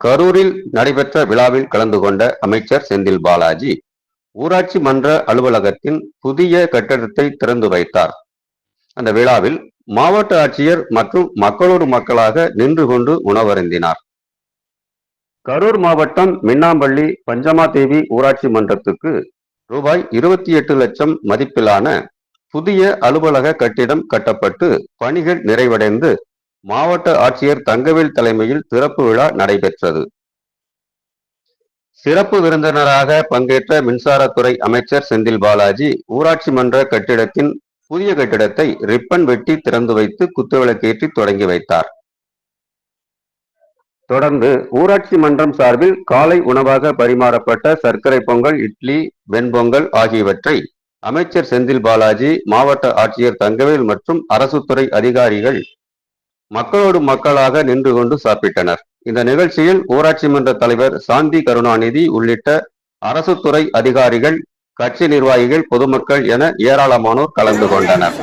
கரூரில் நடைபெற்ற விழாவில் கலந்து கொண்ட அமைச்சர் செந்தில் பாலாஜி ஊராட்சி மன்ற அலுவலகத்தின் புதிய கட்டடத்தை திறந்து வைத்தார். அந்த விழாவில் மாவட்ட ஆட்சியர் மற்றும் மக்களோடு மக்களாக நின்று கொண்டு உணவருந்தினார். கரூர் மாவட்டம் மின்னாம்பள்ளி பஞ்சமாதேவி ஊராட்சி மன்றத்துக்கு ரூபாய் இருபத்தி எட்டு லட்சம் மதிப்பிலான புதிய அலுவலக கட்டிடம் கட்டப்பட்டு பணிகள் நிறைவடைந்து மாவட்ட ஆட்சியர் தங்கவேல் தலைமையில் திறப்பு விழா நடைபெற்றது. சிறப்பு விருந்தினராக பங்கேற்ற மின்சாரத்துறை அமைச்சர் செந்தில் பாலாஜி ஊராட்சி மன்ற கட்டிடத்தின் புதிய கட்டிடத்தை ரிப்பன் வெட்டி திறந்து வைத்து குத்துவிளக்கேற்றி தொடங்கி வைத்தார். தொடர்ந்து ஊராட்சி மன்றம் சார்பில் காலை உணவாக பரிமாறப்பட்ட சர்க்கரை பொங்கல் இட்லி வெண்பொங்கல் ஆகியவற்றை அமைச்சர் செந்தில் பாலாஜி மாவட்ட ஆட்சியர் தங்கவேல் மற்றும் அரசு துறை அதிகாரிகள் மக்களோடு மக்களாக நின்று கொண்டு சாப்பிட்டனர். இந்த நிகழ்ச்சியில் ஊராட்சி மன்ற தலைவர் சாந்தி கருணாநிதி உள்ளிட்ட அரசு துறை அதிகாரிகள் கட்சி நிர்வாகிகள் பொதுமக்கள் என ஏராளமானோர் கலந்து கொண்டனர்.